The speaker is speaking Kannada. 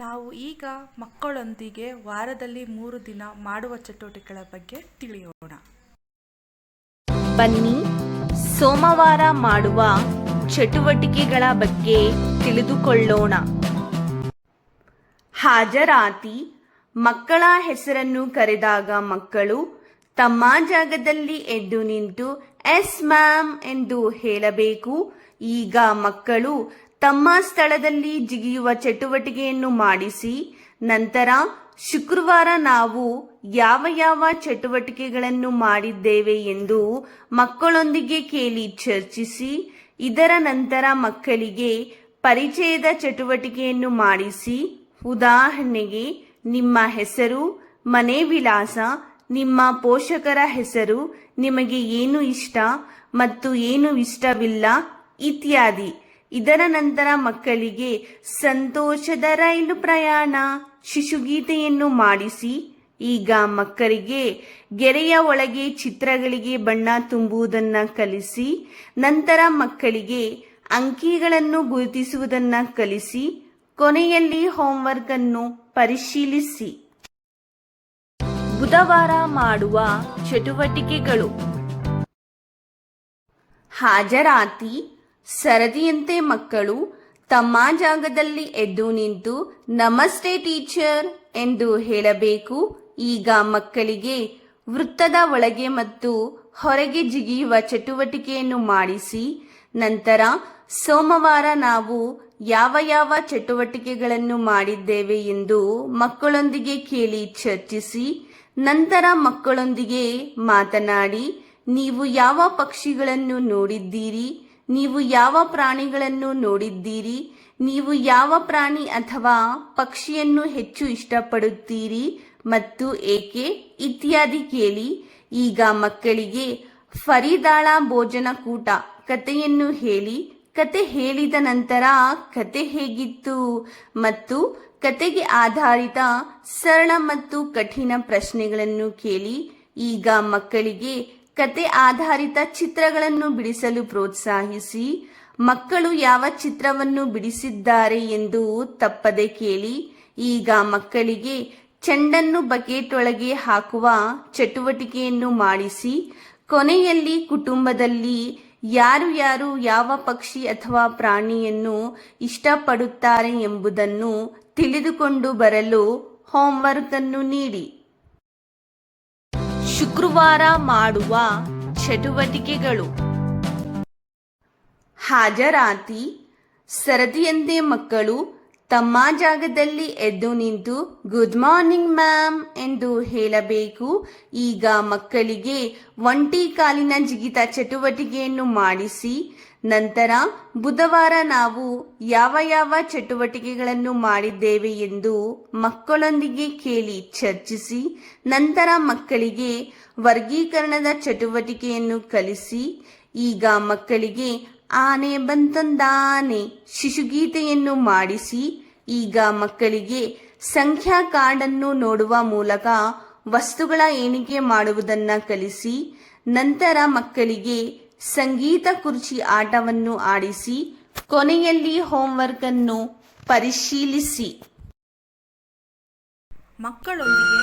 ನಾವು ಈಗ ಮಕ್ಕಳೊಂದಿಗೆ ವಾರದಲ್ಲಿ ಮೂರು ದಿನ ಮಾಡುವ ಚಟುವಟಿಕೆಗಳ ಬಗ್ಗೆ ತಿಳಿಯೋಣ. ಬನ್ನಿ, ಸೋಮವಾರ ಮಾಡುವ ಚಟುವಟಿಕೆಗಳ ಬಗ್ಗೆ ತಿಳಿದುಕೊಳ್ಳೋಣ. ಹಾಜರಾತಿ, ಮಕ್ಕಳ ಹೆಸರನ್ನು ಕರೆದಾಗ ಮಕ್ಕಳು ತಮ್ಮ ಜಾಗದಲ್ಲಿ ಎದ್ದು ನಿಂತು, ಎಸ್ ಮ್ಯಾಮ್ ಎಂದು ಹೇಳಬೇಕು. ಈಗ ಮಕ್ಕಳು ತಮ್ಮ ಸ್ಥಳದಲ್ಲಿ ಜಿಗಿಯುವ ಚಟುವಟಿಕೆಯನ್ನು ಮಾಡಿಸಿ, ನಂತರ ಶುಕ್ರವಾರ ನಾವು ಯಾವ ಯಾವ ಚಟುವಟಿಕೆಗಳನ್ನು ಮಾಡಿದ್ದೇವೆ ಎಂದು ಮಕ್ಕಳೊಂದಿಗೆ ಕೇಳಿ ಚರ್ಚಿಸಿ, ಇದರ ನಂತರ ಮಕ್ಕಳಿಗೆ ಪರಿಚಯದ ಚಟುವಟಿಕೆಯನ್ನು ಮಾಡಿಸಿ, ಉದಾಹರಣೆಗೆ, ನಿಮ್ಮ ಹೆಸರು, ಮನೆ ವಿಳಾಸ, ನಿಮ್ಮ ಪೋಷಕರ ಹೆಸರು, ನಿಮಗೆ ಏನು ಇಷ್ಟ ಮತ್ತು ಏನು ಇಷ್ಟವಿಲ್ಲ, ಇತ್ಯಾದಿ. ಇದರ ನಂತರ ಮಕ್ಕಳಿಗೆ ಸಂತೋಷದ ರೈಲು ಪ್ರಯಾಣ ಶಿಶುಗೀತೆಯನ್ನು ಮಾಡಿಸಿ, ಈಗ ಮಕ್ಕಳಿಗೆ ಗೆರೆಯ ಒಳಗೆ ಚಿತ್ರಗಳಿಗೆ ಬಣ್ಣ ತುಂಬುವುದನ್ನ ಕಲಿಸಿ, ನಂತರ ಮಕ್ಕಳಿಗೆ ಅಂಕಿಗಳನ್ನು ಗುರುತಿಸುವುದನ್ನ ಕಲಿಸಿ, ಕೊನೆಯಲ್ಲಿ ಹೋಮ್ವರ್ಕ್ ಅನ್ನು ಪರಿಶೀಲಿಸಿ. ಬುಧವಾರ ಮಾಡುವ ಚಟುವಟಿಕೆಗಳು. ಹಾಜರಾತಿ. ಸರದಿಯಂತೆ ಮಕ್ಕಳು ತಮ್ಮ ಜಾಗದಲ್ಲಿ ಎದ್ದು ನಿಂತು, ನಮಸ್ತೆ ಟೀಚರ್ ಎಂದು ಹೇಳಬೇಕು. ಈಗ ಮಕ್ಕಳಿಗೆ ವೃತ್ತದ ಒಳಗೆ ಮತ್ತು ಹೊರಗೆ ಜಿಗಿಯುವ ಚಟುವಟಿಕೆಯನ್ನು ಮಾಡಿಸಿ, ನಂತರ ಸೋಮವಾರ ನಾವು ಯಾವ ಯಾವ ಚಟುವಟಿಕೆಗಳನ್ನು ಮಾಡಿದ್ದೇವೆ ಎಂದು ಮಕ್ಕಳೊಂದಿಗೆ ಕೇಳಿ ಚರ್ಚಿಸಿ, ನಂತರ ಮಕ್ಕಳೊಂದಿಗೆ ಮಾತನಾಡಿ, ನೀವು ಯಾವ ಪಕ್ಷಿಗಳನ್ನು ನೋಡಿದ್ದೀರಿ? ನೀವು ಯಾವ ಪ್ರಾಣಿಗಳನ್ನು ನೋಡಿದ್ದೀರಿ? ನೀವು ಯಾವ ಪ್ರಾಣಿ ಅಥವಾ ಪಕ್ಷಿಯನ್ನು ಹೆಚ್ಚು ಇಷ್ಟಪಡುತ್ತೀರಿ? ಮತ್ತು ಏಕೆ? ಇತ್ಯಾದಿ ಕೇಳಿ. ಈಗ ಮಕ್ಕಳಿಗೆ ಫರಿದಾಳ ಭೋಜನ ಕೂಟ ಕಥೆಯನ್ನು ಹೇಳಿ. ಕತೆ ಹೇಳಿದ ನಂತರ ಕತೆ ಹೇಗಿತ್ತು? ಮತ್ತು ಕತೆಗೆ ಆಧಾರಿತ ಸರಳ ಮತ್ತು ಕಠಿಣ ಪ್ರಶ್ನೆಗಳನ್ನು ಕೇಳಿ. ಈಗ ಮಕ್ಕಳಿಗೆ ಕತೆ ಆಧಾರಿತ ಚಿತ್ರಗಳನ್ನು ಬಿಡಿಸಲು ಪ್ರೋತ್ಸಾಹಿಸಿ, ಮಕ್ಕಳು ಯಾವ ಚಿತ್ರವನ್ನು ಬಿಡಿಸಿದ್ದಾರೆ ಎಂದು ತಪ್ಪದೆ ಕೇಳಿ, ಈಗ ಮಕ್ಕಳಿಗೆ ಚೆಂಡನ್ನು ಬಕೆಟ್ ಒಳಗೆ ಹಾಕುವ ಚಟುವಟಿಕೆಯನ್ನು ಮಾಡಿಸಿ, ಕೊನೆಯಲ್ಲಿ ಕುಟುಂಬದಲ್ಲಿ ಯಾರು ಯಾರು ಯಾವ ಪಕ್ಷಿ ಅಥವಾ ಪ್ರಾಣಿಯನ್ನು ಇಷ್ಟಪಡುತ್ತಾರೆ ಎಂಬುದನ್ನು ತಿಳಿದುಕೊಂಡು ಬರಲು ಹೋಂವರ್ಕ್ ಅನ್ನು ನೀಡಿ. ಶುಕ್ರವಾರ ಮಾಡುವ ಚಟುವಟಿಕೆಗಳು. ಹಾಜರಾತಿ. ಸರದಿಯಂತೆ ಮಕ್ಕಳು ತಮ್ಮ ಜಾಗದಲ್ಲಿ ಎದ್ದು ನಿಂತು, ಗುಡ್ ಮಾರ್ನಿಂಗ್ ಮ್ಯಾಮ್ ಎಂದು ಹೇಳಬೇಕು. ಈಗ ಮಕ್ಕಳಿಗೆ ಒಂಟಿ ಕಾಲಿನ ಜಿಗಿತ ಚಟುವಟಿಕೆಯನ್ನು ಮಾಡಿಸಿ ನಂತರ ಬುಧವಾರ ನಾವು ಯಾವ ಯಾವ ಚಟುವಟಿಕೆಗಳನ್ನು ಮಾಡಿದ್ದೇವೆ ಎಂದು ಮಕ್ಕಳೊಂದಿಗೆ ಕೇಳಿ ಚರ್ಚಿಸಿ, ನಂತರ ಮಕ್ಕಳಿಗೆ ವರ್ಗೀಕರಣದ ಚಟುವಟಿಕೆಯನ್ನು ಕಲಿಸಿ, ಈಗ ಮಕ್ಕಳಿಗೆ ಆನೆ ಬಂತಂದಾನೆ ಶಿಶುಗೀತೆಯನ್ನು ಮಾಡಿಸಿ, ಈಗ ಮಕ್ಕಳಿಗೆ ಸಂಖ್ಯಾ ಕಾರ್ಡನ್ನು ನೋಡುವ ಮೂಲಕ ವಸ್ತುಗಳ ಎಣಿಕೆ ಮಾಡುವುದನ್ನು ಕಲಿಸಿ, ನಂತರ ಮಕ್ಕಳಿಗೆ ಸಂಗೀತ ಕುರ್ಚಿ ಆಟವನ್ನು ಆಡಿಸಿ ಕೊನೆಯಲ್ಲಿ ಹೋಮ್ವರ್ಕ್ ಅನ್ನು ಪರಿಶೀಲಿಸಿ. ಮಕ್ಕಳೊಂದಿಗೆ